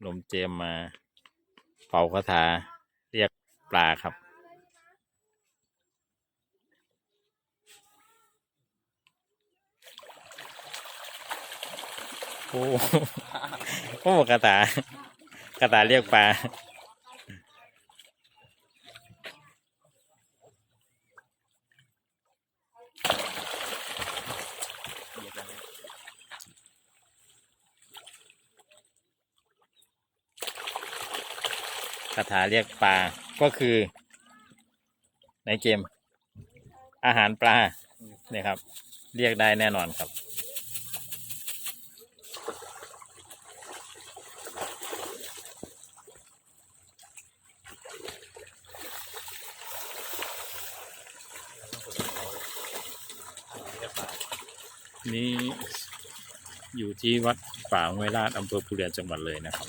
หนมเจมมาเป่าคาถาเรียกปลาครับ โอ้โอ้กระตากระตาเรียกปลา คาถาเรียกปลาก็คือ ในเกม อาหารปลาเนี่ยครับ เรียกได้แน่นอนครับนี่อยู่ที่วัดป่าห้วยลาดอำเภอภูเรียนจังหวัดเลยนะครับ